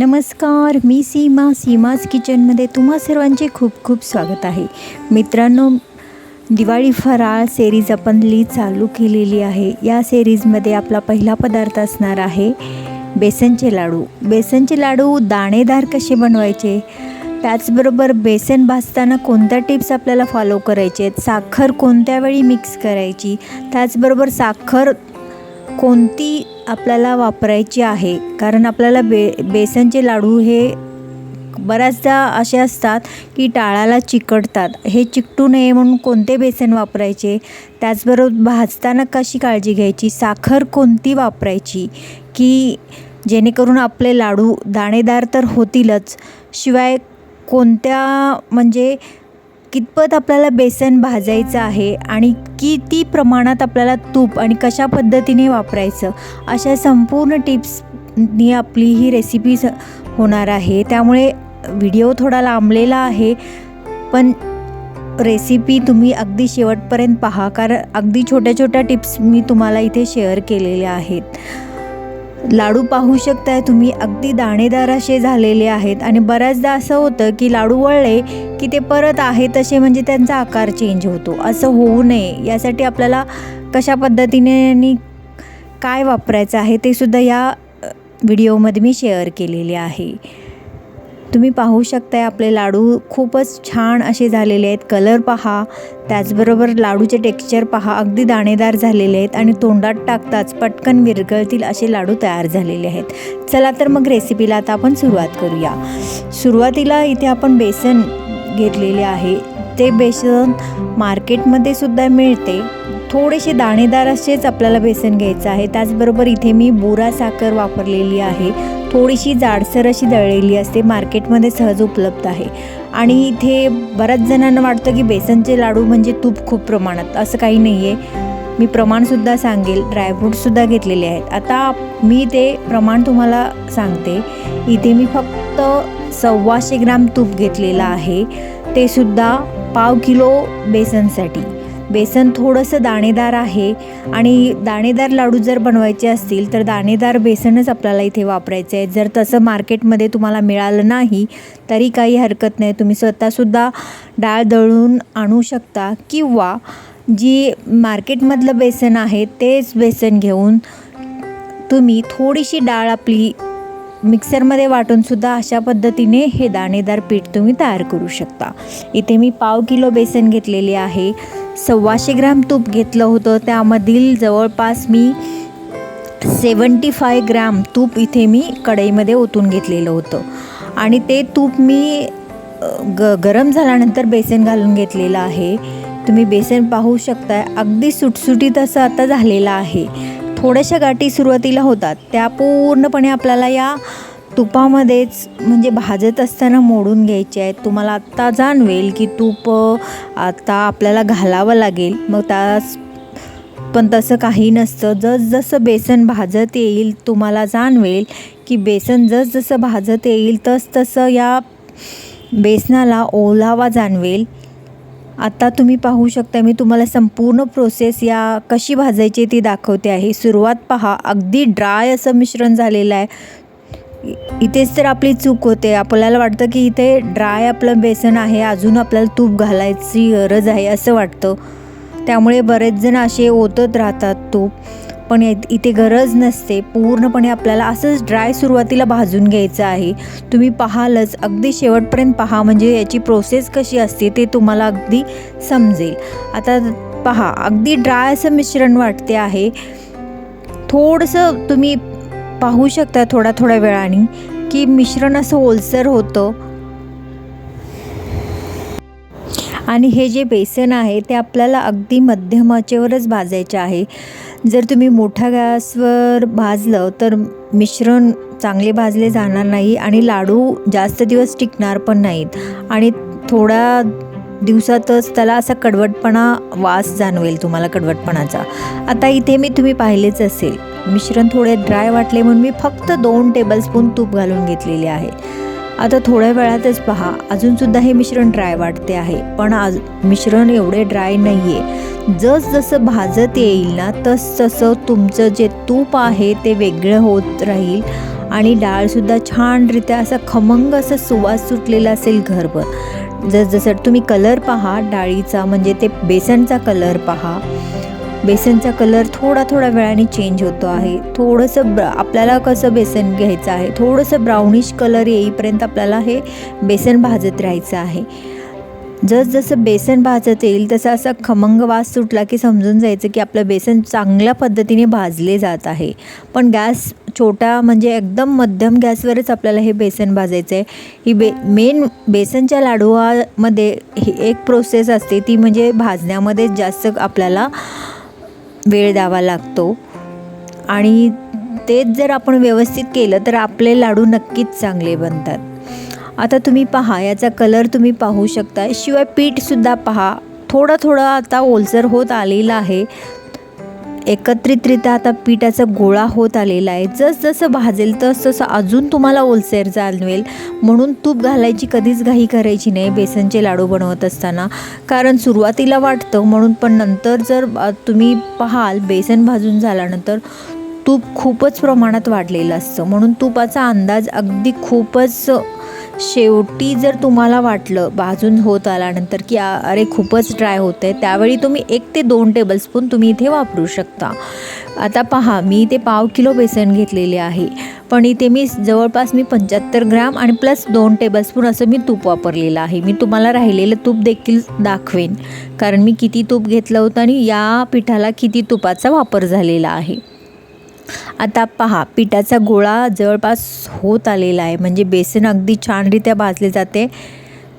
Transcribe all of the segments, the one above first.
नमस्कार मी सीमा सीमाज किचनमध्ये तुम्हा सर्वांचे खूप खूप स्वागत आहे. मित्रांनो दिवाळी फराळ सेरीज आपण ली चालू केलेली आहे. या सेरीजमध्ये आपला पहिला पदार्थ असणार आहे बेसनचे लाडू. बेसनचे लाडू दाणेदार कसे बनवायचे? त्याचबरोबर बेसन भाजताना कोणत्या टिप्स आपल्याला फॉलो करायचे आहेत? साखर कोणत्या वेळी मिक्स करायची? त्याचबरोबर साखर कोणती आपल्याला वापरायची आहे? कारण आपल्याला बे बेसनचे लाडू हे बऱ्याचदा असे असतात की टाळाला चिकटतात. हे चिकटू नये म्हणून कोणते बेसन वापरायचे? त्याचबरोबर भाजताना कशी काळजी घ्यायची? साखर कोणती वापरायची? की जेणेकरून आपले लाडू दाणेदार तर होतीलच. शिवाय कोणत्या म्हणजे कितपत आपल्याला बेसन भाजायचं आहे आणि किती प्रमाणात आपल्याला तूप आणि कशा पद्धतीने वापरायचं अशा संपूर्ण टिप्सनी आपली ही रेसिपी स होणार आहे. त्यामुळे व्हिडिओ थोडा लांबलेला आहे पण रेसिपी तुम्ही अगदी शेवटपर्यंत पहा कारण अगदी छोट्या छोट्या टिप्स मी तुम्हाला इथे शेअर केलेल्या आहेत. लाडू पाहू शकताय तुम्ही. अगदी दाणेदार असे झालेले आहेत. आणि बऱ्याचदा असं होतं की लाडू वळले की ते परत आहे तसे म्हणजे त्यांचा आकार चेंज होतो. असं होऊ नये. यासाठी आपल्याला कशा पद्धतीने आणि काय वापरायचं आहे ते सुद्धा या व्हिडिओमध्ये मी शेअर केलेले आहे. तुम्ही पाहू शकताय आपले लाडू खूपच छान असे झालेले आहेत. कलर पहा. त्याचबरोबर लाडूचे टेक्स्चर पहा. अगदी दाणेदार झालेले आहेत आणि तोंडात टाकताच पटकन विरघळतील असे लाडू तयार झालेले आहेत. चला तर मग रेसिपीला आता आपण सुरुवात करूया. सुरुवातीला इथे आपण बेसन घेतलेले आहे. ते बेसन मार्केटमध्ये सुद्धा मिळते. थोडेसे दाणेदार असेच आपल्याला बेसन घ्यायचं आहे. त्याचबरोबर इथे मी बोरा साखर वापरलेली आहे. थोडीशी जाडसर अशी दळलेली असते. मार्केटमध्ये सहज उपलब्ध आहे. आणि इथे बऱ्याच जणांना वाटतं की बेसनचे लाडू म्हणजे तूप खूप प्रमाणात. असं काही नाही आहे मी प्रमाणसुद्धा सांगेल. ड्रायफ्रूटसुद्धा घेतलेले आहेत. आता मी ते प्रमाण तुम्हाला सांगते. इथे मी फक्त सव्वाशे ग्राम तूप घेतलेलं आहे. ते सुद्धा पाव किलो बेसनसाठी. बेसन थोडंसं दाणेदार आहे आणि दाणेदार लाडू जर बनवायचे असतील तर दाणेदार बेसनच आपल्याला इथे वापरायचे आहे. जर तसं मार्केटमध्ये तुम्हाला मिळालं नाही तरी काही हरकत नाही. तुम्ही स्वतःसुद्धा डाळ दळून आणू शकता किंवा जी मार्केटमधलं बेसन आहे तेच बेसन घेऊन तुम्ही थोडीशी डाळ आपली मिक्सरमध्ये वाटूनसुद्धा अशा पद्धतीने हे दाणेदार पीठ तुम्ही तयार करू शकता. इथे मी पाव किलो बेसन घेतलेले आहे. सव्वाशे ग्रॅम तूप घेतलं होतं. त्यामधील जवळपास मी सेवन्टी फाय ग्राम तूप इथे मी कढईमध्ये ओतून घेतलेलं होतं. आणि ते तूप मी ग गरम झाल्यानंतर बेसन घालून घेतलेलं आहे. तुम्ही बेसन पाहू शकताय. अगदी सुटसुटीत असं आता झालेलं आहे. थोड्याशा गाठी सुरुवातीला होतात. त्या पूर्णपणे आपल्याला या तुपामध्येच म्हणजे भाजत असताना मोडून घ्यायचे आहेत. तुम्हाला आत्ता जाणवेल की तूप आता आपल्याला घालावं लागेल. मग त्यास पण तसं काही नसतं. जसजसं बेसन भाजत येईल तुम्हाला जाणवेल की बेसन जसजसं भाजत येईल तस तसं या बेसनाला ओलावा जाणवेल. आता तुम्ही पाहू शकता मी तुम्हाला संपूर्ण प्रोसेस या कशी भाजायची ती दाखवते आहे. सुरुवात पहा अगदी ड्राय असं मिश्रण झालेलं आहे. इथेच तर आपली चूक होते. आपल्याला वाटतं की इथे ड्राय आपलं बेसन आहे अजून आपल्याला तूप घालायची गरज आहे असं वाटतं. त्यामुळे बरेच जण असे ओतत राहतात तूप. पण इथे गरज नसते. पूर्णपणे आपल्याला असंच ड्राय सुरुवातीला भाजून घ्यायचं आहे. तुम्ही पाहालच अगदी शेवटपर्यंत पहा म्हणजे याची प्रोसेस कशी असते ते तुम्हाला अगदी समजेल. आता पहा अगदी ड्राय असं मिश्रण वाटते आहे. थोडंसं तुम्ही पाहू शकता थोड्या थोड्या वेळाने की मिश्रण असं ओलसर होतं. आणि हे जे बेसन आहे ते आपल्याला अगदी मध्यमाचेवरच भाजायचे आहे. जर तुम्ही मोठ्या गॅसवर भाजलं तर मिश्रण चांगले भाजले जाणार नाही आणि लाडू जास्त दिवस टिकणार पण नाहीत. आणि थोडा दिवसातच त्याला असा कडवटपणा वास जाणवेल तुम्हाला कडवटपणाचा. आता इथे मी तुम्ही पाहिलेच असेल मिश्रण थोडे ड्राय वाटले म्हणून मी फक्त दोन टेबलस्पून तूप घालून घेतलेले आहे. आता थोड्या वेळातच पहा. अजूनसुद्धा हे मिश्रण ड्राय वाटते आहे. पण आज मिश्रण एवढे ड्राय नाही आहे जसजसं भाजत येईल ना तस तसं तुमचं जे तूप आहे ते वेगळं होत राहील. आणि डाळसुद्धा छानरित्या असा खमंग असा सुवास सुटलेला असेल घरभर. जसजसं तुम्ही कलर पहा डाळीचा म्हणजे ते बेसनचा कलर पहा. बेसनचा कलर थोडा थोडा वेळाने चेंज होतो आहे. थोडंसं ब्र आपल्याला कसं बेसन घ्यायचं आहे? थोडंसं ब्राउनिश कलर येईपर्यंत आपल्याला हे बेसन भाजत राहायचं आहे. जसजसं बेसन भाजत येईल तसा असा खमंग वास सुटला की समजून जायचं की आपलं बेसन चांगल्या पद्धतीने भाजले जात आहे. पण गॅस छोटा म्हणजे एकदम मध्यम गॅसवरच आपल्याला हे बेसन भाजायचं आहे. ही बे मेन बेसनच्या लाडूमध्ये ही एक प्रोसेस असते ती म्हणजे भाजण्यामध्ये जास्त आपल्याला वेळ द्यावा लागतो. आणि तेच जर आपण व्यवस्थित केलं तर आपले लाडू नक्कीच चांगले बनतात. आता तुम्ही पहा याचा कलर तुम्ही पाहू शकता. शिवाय पीठसुद्धा पहा. थोडं थोडं आता ओलसर होत आलेलं आहे. एकत्रितरित्या आता पिठाचा गोळा होत आलेला आहे. जसजसं भाजेल तस तसं अजून तुम्हाला ओलसेर जाणवेल. म्हणून तूप घालायची कधीच घाई करायची नाही बेसनचे लाडू बनवत असताना. कारण सुरुवातीला वाटतं म्हणून पण नंतर जर तुम्ही पाहाल बेसन भाजून झाल्यानंतर तूप खूपच प्रमाणात वाढलेलं असतं. म्हणून तुपाचा अंदाज अगदी खूपच शेवटी जर तुम्हाला वाटलं भाजून होत आल्यानंतर की अरे खूपच ड्राय होतं आहे त्यावेळी तुम्ही एक ते दोन टेबलस्पून तुम्ही इथे वापरू शकता. आता पहा मी इथे पाव किलो बेसन घेतलेले आहे. पण इथे मी जवळपास मी पंच्याहत्तर ग्रॅम आणि प्लस दोन टेबलस्पून असं मी तूप वापरलेलं आहे. मी तुम्हाला राहिलेलं तूप देखील दाखवेन. कारण मी किती तूप घेतलं होतं आणि या पिठाला किती तुपाचा वापर झालेला आहे. आता पहा पिठाचा गोळा जवळपास होत आलेला आहे. म्हणजे बेसन अगदी छानरित्या भाजले जाते.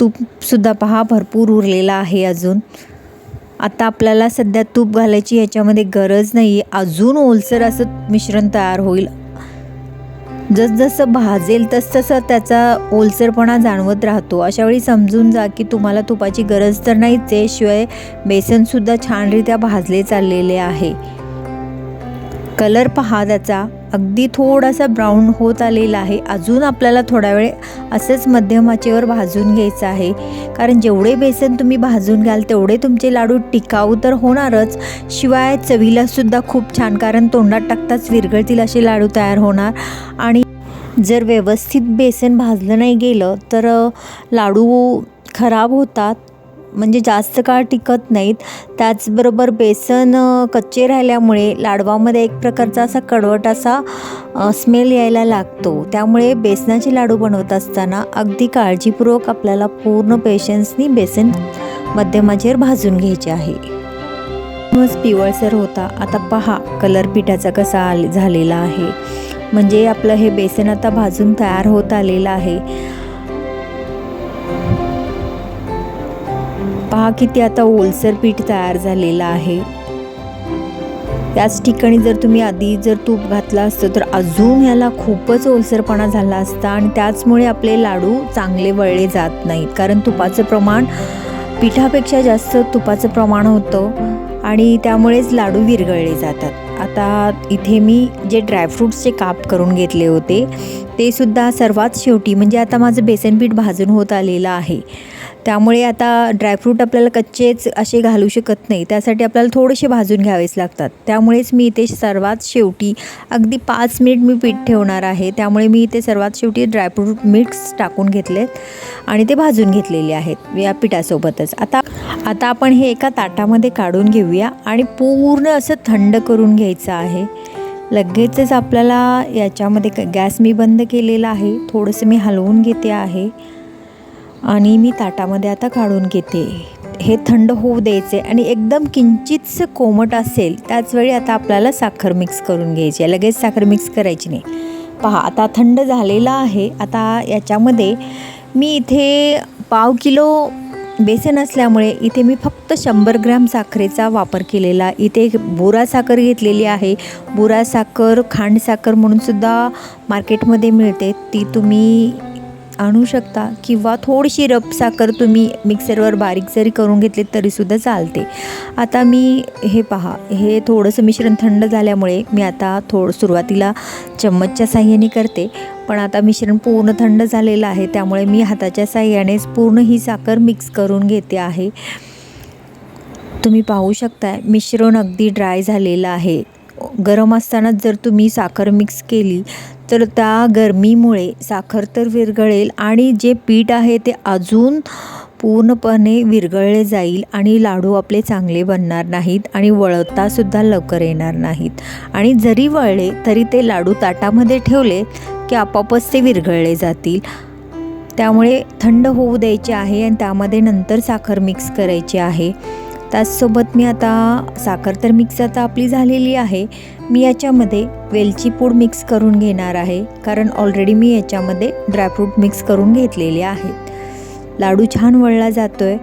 तूपसुद्धा पहा भरपूर उरलेला आहे अजून. आता आपल्याला सध्या तूप घालायची याच्यामध्ये गरज नाही आहे अजून ओलसर असं मिश्रण तयार होईल. जसजसं भाजेल तसतसं त्याचा ओलसरपणा जाणवत राहतो. अशावेळी समजून जा की तुम्हाला तुपाची गरज तर नाहीच आहे शिवाय बेसनसुद्धा छानरित्या भाजले चाललेले आहे. कलर पहा त्याचा. अगदी थोडासा ब्राऊन होत आलेला आहे. अजून आपल्याला थोडा वेळ असंच मध्यमाचेवर भाजून घ्यायचं आहे. कारण जेवढे बेसन तुम्ही भाजून घ्याल तेवढे तुमचे लाडू टिकाऊ तर होणारच. शिवाय चवीलासुद्धा खूप छान कारण तोंडात टाकताच विरघळतील असे लाडू तयार होणार. आणि जर व्यवस्थित बेसन भाजलं नाही गेलं तर लाडू खराब होतात. म्हणजे जास्त काळ टिकत नाहीत. त्याचबरोबर बेसन कच्चे राहिल्यामुळे लाडवामध्ये एक प्रकारचा असा कडवट असा स्मेल यायला लागतो. त्यामुळे बेसनाचे लाडू बनवत असताना अगदी काळजीपूर्वक आपल्याला पूर्ण पेशन्सनी बेसन मध्यमाचेर भाजून घ्यायचे आहे. मग पिवळसर होता. आता पहा कलर पिठाचा कसा आले झालेला आहे. म्हणजे आपलं हे बेसन आता भाजून तयार होत आलेलं आहे. पहा किती आता ओलसर पीठ तयार झालेलं आहे. त्याच ठिकाणी जर तुम्ही आधी जर तूप घातला असतं तर अजून ह्याला खूपच ओलसरपणा झाला असता आणि त्याचमुळे आपले लाडू चांगले वळले जात नाहीत. कारण तुपाचं प्रमाण पिठापेक्षा जास्त तुपाचं प्रमाण होतं आणि त्यामुळेच लाडू विरघळले जातात. आता इथे मी जे ड्रायफ्रूट्सचे काप करून घेतले होते ते सुद्धा सर्वात शेवटी म्हणजे आता माझं बेसन पीठ भाजून होत आलेलं आहे. त्यामुळे आता ड्रायफ्रूट आपल्याला कच्चेच असे घालू शकत नाही. त्यासाठी आपल्याला थोडेसे भाजून घ्यावेच लागतात. त्यामुळेच मी इथे सर्वात शेवटी अगदी पाच मिनिट मी पीठ ठेवणार आहे. त्यामुळे मी इथे सर्वात शेवटी ड्रायफ्रूट मिक्स टाकून घेतलेत आणि ते भाजून घेतलेले आहेत या पिठासोबतच. आता आता आपण हे एका ताटामध्ये काढून घेऊया आणि पूर्ण असं थंड करून घ्यायचं आहे. लगेचच आपल्याला याच्यामध्ये क- गॅस मी बंद केलेला आहे. थोडंसं मी हलवून घेते आहे. आणि मी ताटामध्ये आता काढून घेते. हे थंड होऊ द्यायचे आणि एकदम किंचितसं कोमट असेल त्याचवेळी आता आपल्याला साखर मिक्स करून घ्यायची आहे. लगेच साखर मिक्स करायची नाही. पहा आता थंड झालेला आहे. आता याच्यामध्ये मी इथे पाव किलो बेसन असल्यामुळे इथे मी फक्त शंभर ग्रॅम साखरेचा वापर केलेला. इथे बुरा साखर घेतलेली आहे. बुरा साखर खांड साखर म्हणूनसुद्धा मार्केटमध्ये मिळते. ती तुम्ही आणू शकता किंवा थोडीशी रब साखर तुम्ही मिक्सरवर बारीक जरी करून घेतले तरीसुद्धा चालते. आता मी हे पहा हे थोडंसं मिश्रण थंड झाल्यामुळे मी आता थोडं सुरुवातीला चम्मचच्या साह्याने करते. पण आता मिश्रण पूर्ण थंड झालेलं आहे त्यामुळे मी हाताच्या साह्यानेच पूर्ण ही साखर मिक्स करून घेते आहे. तुम्ही पाहू शकता मिश्रण अगदी ड्राय झालेलं आहे. गरम असतानाच जर तुम्ही साखर मिक्स केली तर त्या गरमीमुळे साखर तर विरघळेल आणि जे पीठ आहे ते अजून पूर्णपणे विरघळले जाईल आणि लाडू आपले चांगले बनणार नाहीत आणि वळतासुद्धा लवकर येणार नाहीत. आणि जरी वळले तरी ते लाडू ताटामध्ये ठेवले की आपोआपच ते विरघळले जातील. त्यामुळे थंड होऊ द्यायचे आहे आणि त्यामध्ये नंतर साखर मिक्स करायची आहे. त्याचसोबत मी आता साखर तर मिक्स आता आपली झालेली आहे. मी याच्यामध्ये वेलची पूड मिक्स करून घेणार आहे. कारण ऑलरेडी मी याच्यामध्ये ड्रायफ्रूट मिक्स करून घेतलेले आहेत. लाडू छान वळला जातो आहे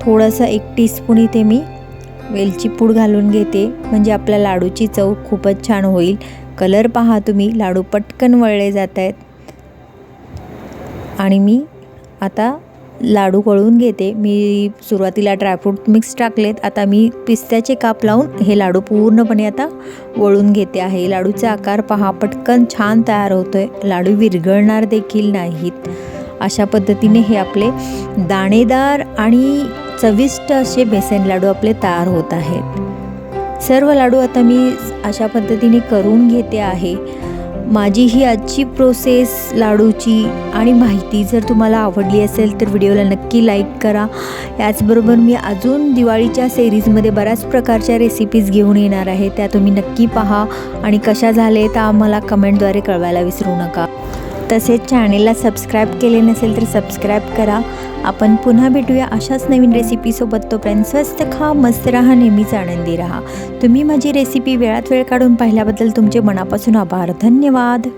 थोडंसं एक टीस्पून इथे मी वेलची पूड घालून घेते. म्हणजे आपल्या लाडूची चव खूपच छान होईल. कलर पहा तुम्ही. लाडू पटकन वळले जात आहेत आणि मी आता लाडू वळून घेते. मी सुरुवातीला ड्रायफ्रूट मिक्स टाकलेत. आता मी पिस्त्याचे काप लावून हे लाडू पूर्णपणे आता वळून घेते आहे. लाडूचा आकार पहा पटकन छान तयार होतो आहे लाडू विरघळणार देखील नाहीत. अशा पद्धतीने हे आपले दाणेदार आणि चविष्ट असे बेसन लाडू आपले तयार होत आहेत. सर्व लाडू आता मी अशा पद्धतीने करून घेते आहे. माझी ही आजची प्रोसेस लाडूची आणि माहिती जर तुम्हाला आवडली असेल तर व्हिडिओला नक्की लाईक करा. याचबरोबर मी अजून दिवाळीच्या सिरीजमध्ये बऱ्याच प्रकारच्या रेसिपीज घेऊन येणार आहे. त्या तुम्ही नक्की पहा आणि कशा झाले त्या आम्हाला कमेंटद्वारे कळवायला विसरू नका. तसेच चॅनेलला सबस्क्राईब केले नसेल तर सबस्क्राईब करा. आपण पुन्हा भेटूया अशाच नवीन रेसिपीसोबत तोपर्यंत स्वस्त खा मस्त राहा नेहमीच आनंदी राहा. तुम्ही माझी रेसिपी वेळात वेळ काढून पाहिल्याबद्दल तुमचे मनापासून आभार. धन्यवाद.